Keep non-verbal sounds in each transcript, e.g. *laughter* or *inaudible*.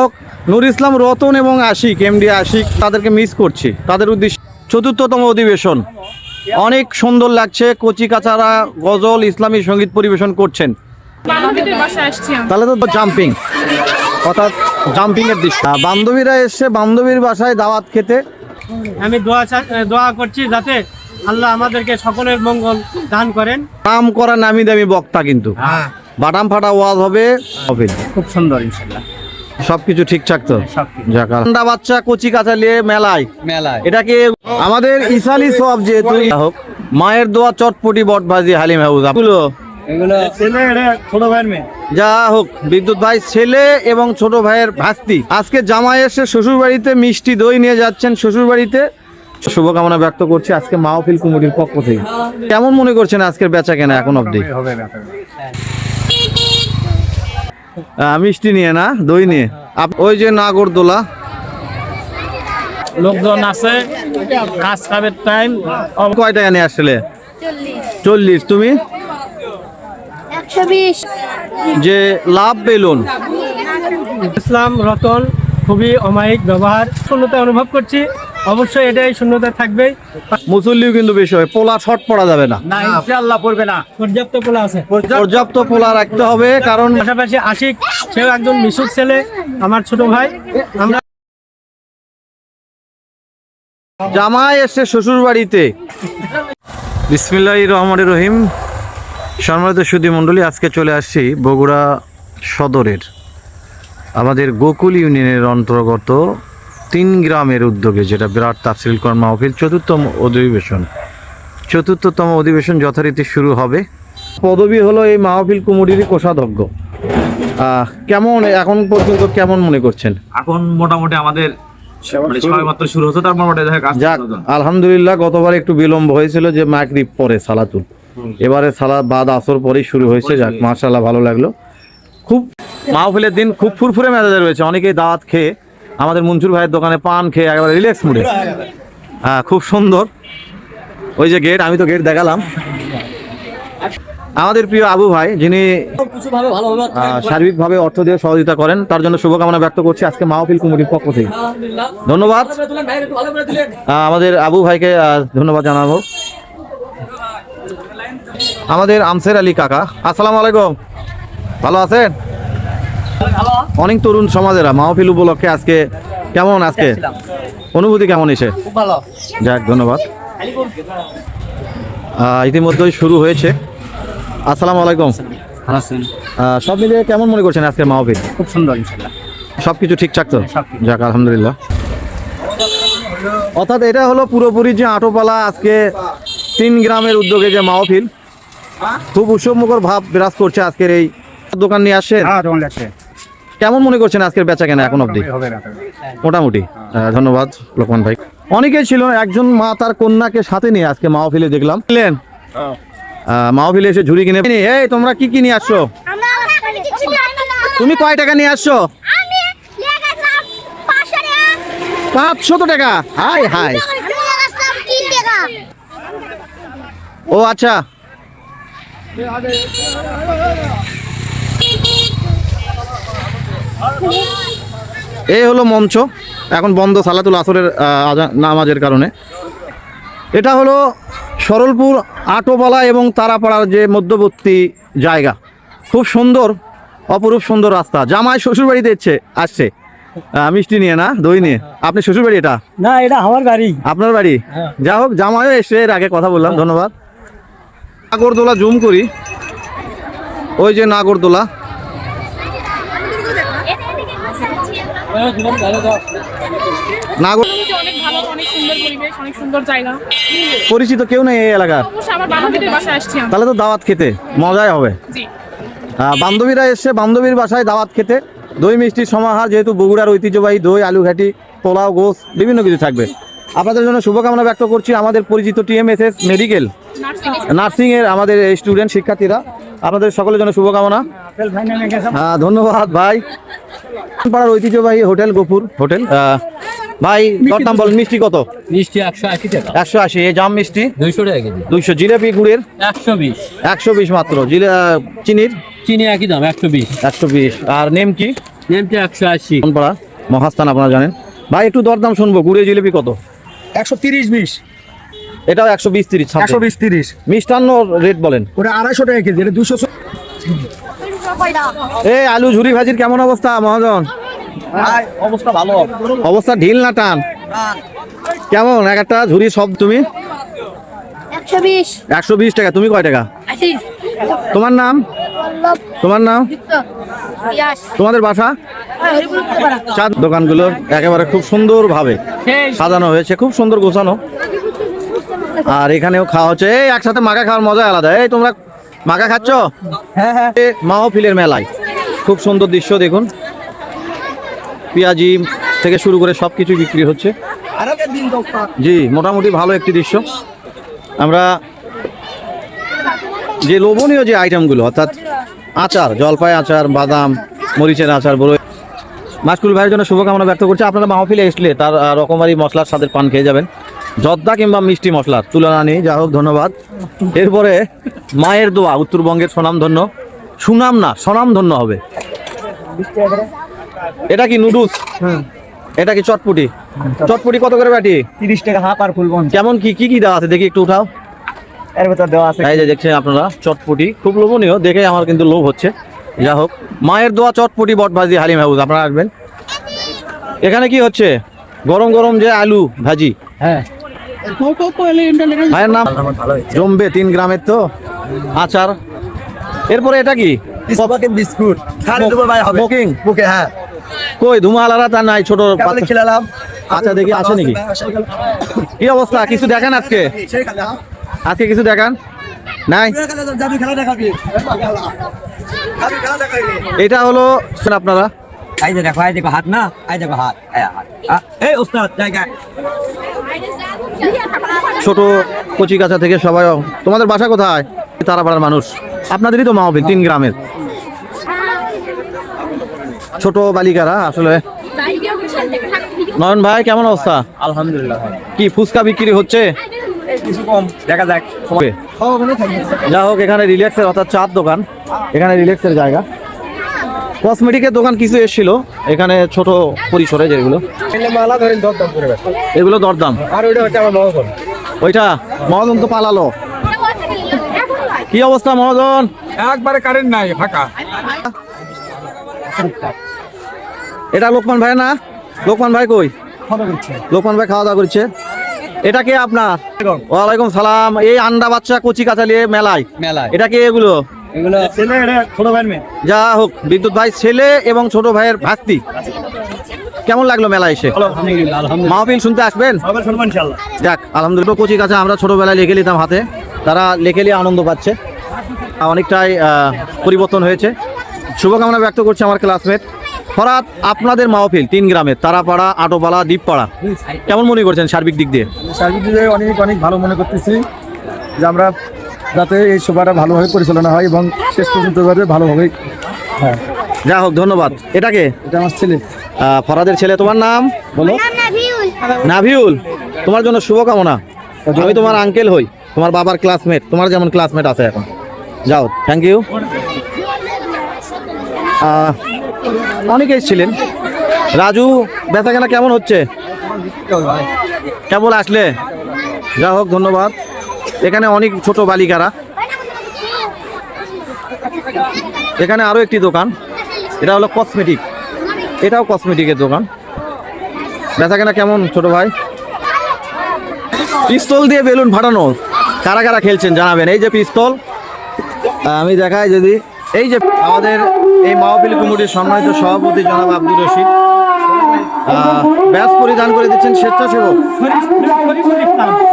হোক নুর ইসলাম রতন এবং আশিক এমডি আশিক তাদেরকে মিস করছি। তাদের উদ্দেশ্যে চতুর্থতম অধিবেশন। অনেক সুন্দর লাগছে কচি কাচারা গজল ইসলামী সংগীত পরিবেশন করছেন। তাহলে তো জাম্পিং অর্থাৎ জাম্পিং এর দৃশ্য। বান্ধবীরা এসছে বান্ধবীর বাসায় দাওয়াত খেতে। আমি দোয়া দোয়া করছি যাতে আল্লাহ আমাদেরকে সকলের মঙ্গল দান করেন। নাম করা নামি দামি বক্তা কিন্তু। বাটাম ফাটা ওয়াজ হবে। হবে খুব সুন্দর ইনশাল্লাহ সবকিছু ঠিকঠাক তো? ঠান্ডা বাচ্চা কচি কাঁচা নিয়ে মেলায়। মেলায়। এটাকে আমাদের ইসালি সব যেহেতু? হোক। মায়ের দোয়া চটপটি বট ভাজি হালিম হাউসগুলো এগুলো ছেলে ছোট ভাইয়ের মেয়ে। যা হোক বিদ্যুৎ ভাই ছেলে এবং ছোট ভাইয়ের ভাস্তি। আজকে জামাই এসে শ্বশুর বাড়িতে মিষ্টি দই নিয়ে যাচ্ছেন শ্বশুর বাড়িতে শুভকামনা ব্যক্ত করছি আজকে মাহফিল কুমুরির পক্ষ থেকে। কেমন মনে করছেন আজকের বেচা কেনা এখন অবধি? আহ, মিষ্টি নিয়ে না দই নিয়ে। ওই যে নাগরদোলা। লোকজন আছে কাজ কামের টাইম কয় টাকা নিয়ে আসলে? চল্লিশ। তুমি? যে লাভ বেলুন। ইসলাম রতন খুবই অমায়িক ব্যবহার। শূন্যতা অনুভব করছি। অবশ্যই এটাই শূন্যতা থাকবে। মুসল্লিও কিন্তু বেশি হয় পোলা শর্ট পড়া যাবে না। না ইনশাআল্লাহ পড়বে না। পর্যাপ্ত পোলা আছে। পর্যাপ্ত পোলা রাখতে হবে কারণ পাশাপাশি আশিক সেও একজন মিশুক ছেলে আমার ছোট ভাই। আমরা জামাই এসে শ্বশুর বাড়িতে বিসমিল্লাহ রহমান রহিম। সম্মানিত সুদী মণ্ডলী আজকে চলে আসছি বগুড়া সদরের। আমাদের গোকুল ইউনিয়নের অন্তর্গত তিন গ্রামের উদ্যোগে যেটা বিরাট তাফসিল কর মাহফিল চতুর্থম অধিবেশন। চতুর্থতম অধিবেশন যথারীতি শুরু হবে। পদবি হলো এই মাহফিল কুমুরির কোষাধ্যক্ষ। আহ, কেমন এখন পর্যন্ত কেমন মনে করছেন? এখন মোটামুটি আমাদের মানে শুরু হচ্ছে তার মোটামুটি যাক আলহামদুলিল্লাহ গতবার একটু বিলম্ব হয়েছিল যে মাগরিব পরে সালাতুল। এবারে সালা বাদ আসর পরেই শুরু হয়েছে যাক মাশাআল্লাহ ভালো লাগল। খুব মাহফিলের দিন খুব ফুরফুরে মেজাজে রয়েছে অনেকেই দাওয়াত খেয়ে আমাদের মনসুর ভাইয়ের দোকানে পান খেয়ে একেবারে রিল্যাক্স মুডে হ্যাঁ খুব সুন্দর। ওই যে গেট আমি তো গেট দেখালাম। আমাদের প্রিয় আবু ভাই, যিনি সার্বিকভাবে অর্থ দিয়ে সহযোগিতা করেন, তার জন্য শুভকামনা ব্যক্ত করছি আজকে মাহফিল কুমুরির পক্ষ থেকে। ধন্যবাদ। আমাদের আবু ভাইকে ধন্যবাদ জানাব। আমাদের আমসের আলী কাকা, আসসালামু আলাইকুম। ভালো আছেন? অনেক তরুণ সমাজেরা মাহফিল উপলক্ষে আজকে কেমন আজকে? অনুভূতি কেমন এসে? যাক ধন্যবাদ। ইতিমধ্যেই শুরু হয়েছে। আসসালামু আলাইকুম। সব মিলিয়ে কেমন মনে করছেন আজকে মাহফিল? খুব সুন্দর ইনশাল্লাহ সবকিছু ঠিকঠাক তো? যাক আলহামদুলিল্লাহ। অর্থাৎ এটা হলো পুরোপুরি যে আটোপালা আজকে তিন গ্রামের উদ্যোগে যে মাহফিল। খুব উৎসবমুখর ভাব বিরাজ করছে আজকের এই দোকান নিয়ে হ্যাঁ লাগছে কেমন মনে করছেন আজকের বেচা কেনা এখন অবধি? মোটামুটি। ধন্যবাদ লোকমান ভাই। অনেকেই ছিল একজন মা তার কন্যাকে সাথে নিয়ে আজকে মাহফিলে দেখলাম। মাহফিলে এসে ঝুড়ি কিনে এই তোমরা কি কি নিয়ে আসছো? তুমি কয় টাকা নিয়ে আসছো? আমি নিয়ে গেছিলাম পাঁচশো টাকা। পাঁচশত টাকা? High high. ও আচ্ছা। এই হলো মঞ্চ। এখন বন্ধ সালাতুল আসরের নামাজের কারণে। এটা হলো সরলপুর আটোপালা এবং তারাপাড়ার যে মধ্যবর্তী জায়গা। খুব সুন্দর অপরূপ সুন্দর রাস্তা। জামাই শ্বশুর বাড়িতে এসছে আসছে। মিষ্টি নিয়ে না দই নিয়ে? আপনি শ্বশুরবাড়ি এটা? না এটা আমার গাড়ি আপনার বাড়ি? যা হোক জামাইও এসে এর আগে কথা বললাম ধন্যবাদ। নাগরদোলা জুম করি। ওই যে নাগরদোলা নাগর অনেক ভালো অনেক সুন্দর পরিবেশ অনেক সুন্দর জায়গা পরিচিত কেউ নেই এই এলাকার? তাহলে তো দাওয়াত খেতে মজাই হবে। বান্ধবীরা এসে বান্ধবীর বাসায় দাওয়াত খেতে। দই মিষ্টির সমাহার যেহেতু বগুড়ার ঐতিহ্যবাহী দই আলু ঘাটি পোলাও গোস বিভিন্ন কিছু থাকবে। আপনাদের জন্য শুভকামনা ব্যক্ত করছি আমাদের পরিচিত টিএমএসএস মেডিকেল। নার্সিং নার্সিং এর আমাদের স্টুডেন্ট শিক্ষার্থীরা। আপনাদের সকলের জন্য শুভকামনা। হ্যাঁ ধন্যবাদ ভাই। পাড়ার ঐতিহ্যবাহী হোটেল গোপুর হোটেল ভাই দরদাম বলেন মিষ্টি কত? মিষ্টি একশো আশি টাকা। একশো আশি এই জাম মিষ্টি? দুইশো টাকা কেজি। দুইশো জিলেপি গুড়ের? একশো বিশ। একশো বিশ মাত্র। জিলে চিনির? চিনি একই দাম একশো বিশ। একশো বিশ। আর নেম কি? এমটি একশো আশি। পাড়া মহাস্থান আপনারা জানেন। ভাই একটু দরদাম শুনব গুড়ে জিলিপি কত? একশো তিরিশ বিশ। এটাও একশো বিশ তিরিশ একশো বিশ তিরিশ। মিষ্টান্ন রেট বলেন। ওটা আড়াইশো টাকা কেজি এটা দুশো এই আলু ঝুরি ভাজির কেমন অবস্থা মহাজন? অবস্থা ভালো। অবস্থা ঢিল না টান? কেমন এক একটা ঝুরি সব তুমি? একশো বিশ। টাকা তুমি কয় টাকা? তোমার নাম? তোমার নাম? তোমাদের বাসা? উত্তরপাড়া চা দোকানগুলো একেবারে খুব সুন্দর ভাবে সাজানো হয়েছে খুব সুন্দর গোছানো। আর এখানেও খাওয়া হচ্ছে। এই একসাথে মাখা খাওয়ার মজা আলাদা। এই তোমরা মাখা খাচ্ছ? হ্যাঁ হ্যাঁ। মাহফিলের মেলায়। খুব সুন্দর দৃশ্য দেখুন। পেঁয়াজি থেকে শুরু করে সব কিছু বিক্রি হচ্ছে। জি মোটামুটি ভালো একটি দৃশ্য। আমরা যে লোভনীয় যে আইটেমগুলো অর্থাৎ আচার জলপাই আচার বাদাম মরিচের আচার বড় মাসকুল ভাইয়ের জন্য শুভকামনা ব্যক্ত করছি। আপনারা মাহফিলে এসলে তার রকমারি মশলার স্বাদের পান খেয়ে যাবেন। জর্দা কিংবা মিষ্টি মশলার তুলনা নেই যা হোক ধন্যবাদ। এরপরে মায়ের দোয়া উত্তরবঙ্গের সুনামধন্য। সুনাম না স্বনামধন্য হবে। এটা কি নুডলস? এটা কি চটপুটি? চটপুটি কত করে ব্যাটি তিরিশ টাকা হাফ আর ফুল কেমন কি কি কি দেওয়া আছে? দেখি একটু উঠাও। এর ভেতর দেওয়া আছে। এই যে দেখছেন আপনারা চটপুটি। খুব লোভনীয় দেখে আমার কিন্তু লোভ হচ্ছে। যা হোক মায়ের দোয়া চটপুটি বটভাজি হালিম হাউস আপনারা আসবেন। এখানে কি হচ্ছে? গরম গরম যে আলু ভাজি। হ্যাঁ। ভাইয়ের নাম? জম্বে তিন গ্রামের তো। আচার। এরপরে এটা কি? বিস্কুট বুকে হ্যাঁ। কই তা নাই ছোট খেলালাম আচ্ছা দেখি নাকি? কি অবস্থা? কিছু দেখান আজকে? আজকে কিছু দেখান? নাই? এটা হলো আপনারা। দেখো হাত না দেখো হাত এই এই ওস্তাদ জায়গা ছোট কচি কাছা থেকে সবাই তোমাদের বাসা কোথায়? তারাপাড়ার মানুষ। আপনাদেরই তো মাহবিল তিন গ্রামের। ছোট বালিকারা আসলে। নয়ন ভাই কেমন অবস্থা? আলহামদুলিল্লাহ কি ফুচকা বিক্রি হচ্ছে? কিছু কম দেখা যাক। যা হোক এখানে রিল্যাক্সের অর্থাৎ চার দোকান। এখানে রিল্যাক্সের জায়গা। কসমেটিকের দোকান কিছু এসেছিল। এখানে ছোট পরিসরে যেগুলো। এগুলো দরদাম। আর ওইটা হচ্ছে আমার মহকন ওইটা মহাজন তো পালালো। কি অবস্থা মহাজন? একবারে কারেন্ট নাই ফাঁকা। এটা লোকমান ভাই না? লোকমান ভাই কই? লোকমান ভাই খাওয়া দাওয়া করছে। এটা কে আপনার? ওয়ালাইকুম। সালাম। এই আন্ডা বাচ্চা কচি কাঁচালিয়ে মেলায়। মেলায়। এটা কে এগুলো? এগুলো ছেলে ছোট ভাই মেয়ে। যা হোক বিদ্যুৎ ভাই ছেলে এবং ছোট ভাইয়ের ভাস্তি কেমন লাগল মেলা এসে? আলহামদুলিল্লাহ আলহামদুলিল্লাহ। মাহফিল শুনতে আসবেন? যাক আলহামদুলিল্লাহ কচি কাঁচা আমরা ছোটবেলায় লিখে নিতাম হাতে। তারা লিখে নিয়ে আনন্দ পাচ্ছে। অনেকটাই পরিবর্তন হয়েছে। শুভকামনা ব্যক্ত করছে আমার ক্লাসমেট ফরাত আপনাদের মাহফিল তিন গ্রামের তারাপাড়া আটোপাড়া দ্বীপপাড়া। কেমন মনে করছেন সার্বিক দিক দিয়ে? সার্বিক দিক দিয়ে অনেক অনেক ভালো মনে করতেছি যে আমরা যাতে এই সভাটা ভালোভাবে পরিচালনা হয় এবং শেষ পর্যন্ত এবারে ভালোভাবে হ্যাঁ। যা হোক ধন্যবাদ। এটাকে এটা আমার ছেলে। ফরাদের ছেলে তোমার নাম? বলো। নাভিউল। নাভিউল তোমার জন্য শুভকামনা। আমি তোমার আঙ্কেল হই তোমার বাবার ক্লাসমেট তোমার যেমন ক্লাসমেট আছে এখন। যাও থ্যাংক ইউ অনেকে এসেছিলেন রাজু বেচা কেনা কেমন হচ্ছে? কেবল আসলে? যা হোক ধন্যবাদ। এখানে অনেক ছোট বালিকারা। এখানে আরও একটি দোকান। এটা হলো কসমেটিক এটাও কসমেটিকের দোকান। বেচা কেনা কেমন ছোট ভাই? পিস্তল দিয়ে বেলুন ফাটানো। কারা কারা খেলছেন জানাবেন। এই যে পিস্তল, আমি দেখাই যদি। এই যে আমাদের এই মাহফিল কমিটির সম্মানিত সভাপতি জনাব আব্দুর রশিদ। ব্যাস পরিধান করে দিচ্ছেন স্বেচ্ছাসেবক।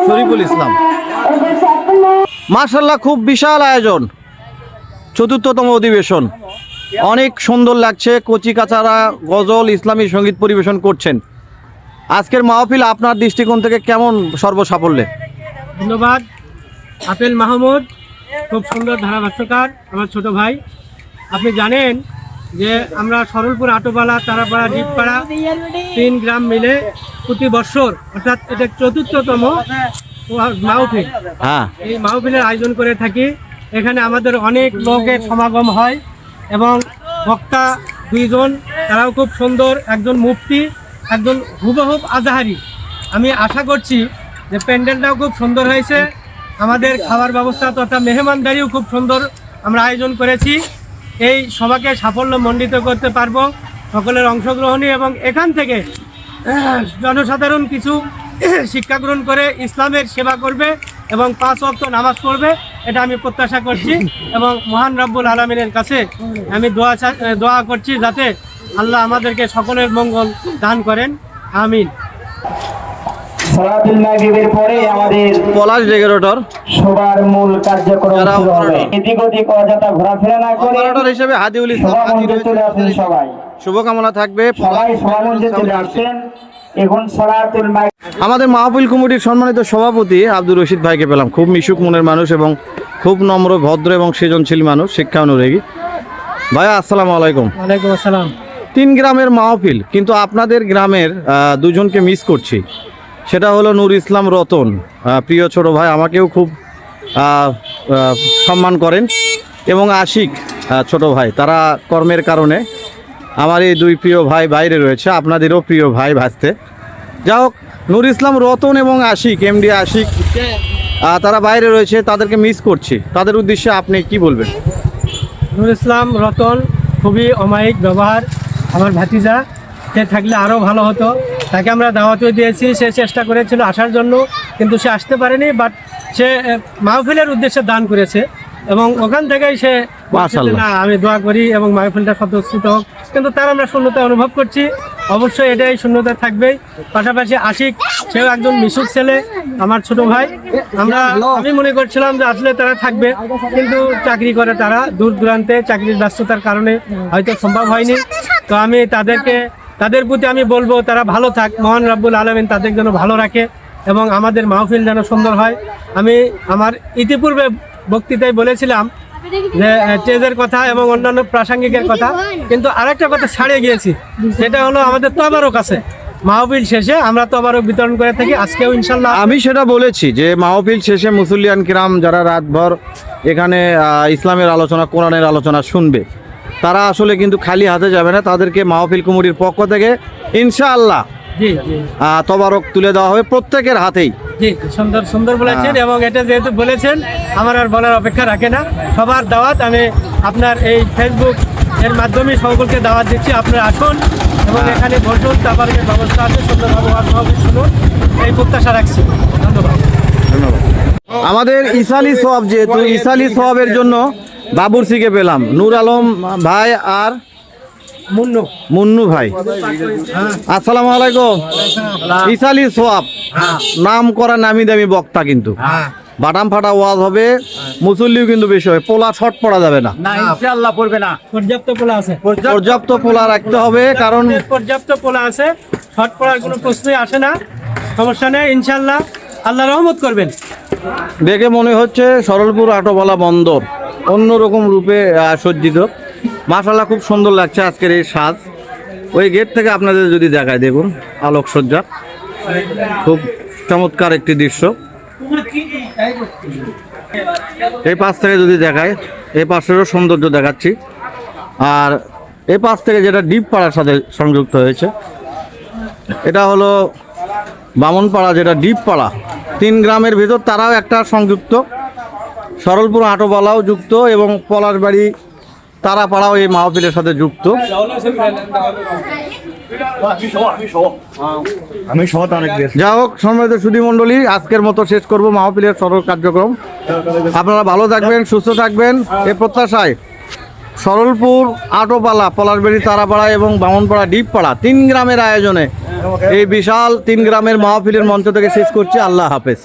শরীফুল ইসলাম। মার্শাল্লাহ খুব বিশাল আয়োজন। চতুর্থতম অধিবেশন। অনেক সুন্দর লাগছে কচি কাচারা গজল, ইসলামী সংগীত পরিবেশন করছেন। আজকের মাহফিল আপনার দৃষ্টিকোণ থেকে কেমন সর্বসাফল্যে? ধন্যবাদ। আপেল মাহমুদ, খুব সুন্দর ধারাভাষ্যকার, আমার ছোট ভাই। আপনি জানেন যে আমরা সরলপুর আটোপাড়া, তারাপাড়া, ডিপপাড়া তিন গ্রাম মিলে প্রতি বছর, অর্থাৎ এটা চতুর্থতম মাহফিল হ্যাঁ। এই মাহফিলের আয়োজন করে থাকি। এখানে আমাদের অনেক লোকের সমাগম হয় এবং বক্তা দুইজন তারাও খুব সুন্দর একজন মুফতি একজন হুবহুব আজাহারি। আমি আশা করছি যে প্যান্ডেলটাও খুব সুন্দর হয়েছে। আমাদের খাবার ব্যবস্থা তথা মেহমানদারিও খুব সুন্দর আমরা আয়োজন করেছি। এই সভাকে সাফল্য মণ্ডিত করতে পারব। সকলের অংশগ্রহণে এবং এখান থেকে জনসাধারণ কিছু *coughs* শিক্ষা গ্রহণ করে ইসলামের সেবা করবে এবং পাঁচ অক্ট নামাজ পড়বে এটা আমি প্রত্যাশা করছি এবং মহান রব্বুল আলমিনের কাছে আমি দোয়া দোয়া করছি যাতে আল্লাহ আমাদেরকে সকলের মঙ্গল দান করেন। আমিন। পলাশ রেগুলেটর সবার মূল কার্যক্রম যারা শুরু হবে। অপারেটর। এদিক ওদিক অযথা ঘোরাফেরা না করে অপারেটর হিসেবে হাদিউল ইসলাম সবাই। শুভকামনা থাকবে। সবাই চলে আসেন আমাদের মাহফিল কমিটির সম্মানিত সভাপতি আব্দুর রশিদ ভাইকে পেলাম। খুব মিশুক মনের মানুষ এবং খুব নম্র ভদ্র এবং সৃজনশীল মানুষ শিক্ষা অনুরাগী। ভাইয়া আসসালামু আলাইকুম। ওয়ালাইকুম আসসালাম। তিন গ্রামের মাহফিল কিন্তু আপনাদের গ্রামের দুজনকে মিস করছি। সেটা হলো নূর ইসলাম রতন। প্রিয় ছোট ভাই আমাকেও খুব সম্মান করেন। এবং আশিক ছোট ভাই তারা কর্মের কারণে আমার এই দুই প্রিয় ভাই বাইরে রয়েছে আপনাদেরও প্রিয় ভাই ভাসতে। যা হোক নূর ইসলাম রতন এবং আশিক এমডি আশিক তারা বাইরে রয়েছে তাদেরকে মিস করছি। তাদের উদ্দেশ্যে আপনি কি বলবেন? নুর ইসলাম রতন খুবই অমায়িক ব্যবহার। আমার ভাতিজা সে থাকলে আরও ভালো হতো। তাকে আমরা দাওয়াতও দিয়েছি সে চেষ্টা করেছিল আসার জন্য কিন্তু সে আসতে পারেনি বাট সে মাহফিলের উদ্দেশ্যে দান করেছে। এবং ওখান থেকেই সে না আমি দোয়া করি এবং মাহফিলটা সদস্যিত হোক। কিন্তু তার আমরা শূন্যতা অনুভব করছি। অবশ্যই এটাই শূন্যতা থাকবেই পাশাপাশি আশিক, সেও একজন মিশুক ছেলে, আমার ছোট ভাই। আমরা, আমি মনে করছিলাম যে আসলে তারা থাকবে, কিন্তু চাকরি করে তারা দূর দূরান্তে, চাকরির ব্যস্ততার কারণে হয়তো সম্ভব হয়নি। তো আমি তাদেরকে, তাদের প্রতি আমি বলব, তারা ভালো থাক, মহান রাব্বুল আলমিন তাদের জন্য ভালো রাখে এবং আমাদের মাহফিল যেন সুন্দর হয়। আমি আমার ইতিপূর্বে বক্তৃতায় বলেছিলাম যে আহ, স্টেজের কথা এবং অন্যান্য প্রাসঙ্গিকের কথা। কিন্তু আরেকটা কথা ছাড়িয়ে গিয়েছি। সেটা হলো আমাদের তবারক আছে। মাহফিল শেষে আমরা তবারক বিতরণ করে থাকি। আজকেও ইনশাল্লাহ আমি সেটা বলেছি যে মাহফিল শেষে মুসলিয়ান কিরাম যারা রাতভর এখানে ইসলামের আলোচনা কোরআনের আলোচনা শুনবে তারা আসলে কিন্তু খালি হাতে যাবে না। তাদেরকে মাহফিল কমিটির পক্ষ থেকে ইনশাআল্লাহ তবারক তুলে দেওয়া হবে প্রত্যেকের হাতেই। জি সুন্দর সুন্দর বলেছেন এবং এটা যেহেতু বলেছেন আমার আর বলার অপেক্ষা রাখে না। সবার দাওয়াত আমি আপনার এই ফেসবুক এর মাধ্যমে সকলকে দাওয়াত দিচ্ছি। আপনারা আসুন এবং এখানে বসুন তাবারকের ব্যবস্থা আছে সুন্দরভাবে মাধ্যমে শুনুন। এই প্রত্যাশা রাখছি। ধন্যবাদ। আমাদের ইসালি সোয়াব যেহেতু ইসালি সোয়াবের জন্য বাবুরসিকে পেলাম। নূর আলম ভাই আর মুন্নু। মুন্নু ভাই। আসসালামু আলাইকুম। ইসালি সোয়াব। নাম করা নামি দামি বক্তা কিন্তু। বাটাম ফাটা ওয়াজ হবে মুসল্লিও কিন্তু বেশি হবে। পোলা ছট পড়া যাবে না। না ইনশাআল্লাহ পড়বে না। পর্যাপ্ত পোলা আছে। পর্যাপ্ত পোলা রাখতে হবে কারণ পর্যাপ্ত পোলা আছে। শর্ট পড়ার কোনো প্রশ্নই আসে না। সমস্যা নেই ইনশাল্লাহ আল্লাহ রহমত করবেন। দেখে মনে হচ্ছে সরলপুর আটোবালা বন্দর অন্যরকম রূপে আহ, সজ্জিত। মাসাল্লাহ খুব সুন্দর লাগছে আজকের এই সাজ। ওই গেট থেকে আপনাদের যদি দেখায় দেখুন, আলোকসজ্জা। খুব চমৎকার একটি দৃশ্য। এই পাশ থেকে যদি দেখায় এই পাশেরও সৌন্দর্য দেখাচ্ছি। আর এই পাশ থেকে যেটা ডিপ পাড়ার সাথে সংযুক্ত হয়েছে, এটা হলো বামনপাড়া যেটা ডিপ পাড়া। তিন গ্রামের ভিতর তারাও একটা সংযুক্ত। সরলপুর আটোবালাও যুক্ত এবং পলাশবাড়ি তারাপাড়াও এই মাহফিলের সাথে যুক্ত। যা হোক সম্মানিত সুধী মণ্ডলী আজকের মতো শেষ করব মাহফিলের সরল কার্যক্রম। আপনারা ভালো থাকবেন সুস্থ থাকবেন। এ প্রত্যাশায় সরলপুর আটোপালা পলাশবাড়ি তারাপাড়া এবং বামনপাড়া ডিপপাড়া তিন গ্রামের আয়োজনে এই বিশাল তিন গ্রামের মাহফিলের মঞ্চ থেকে শেষ করছি। আল্লাহ হাফেজ।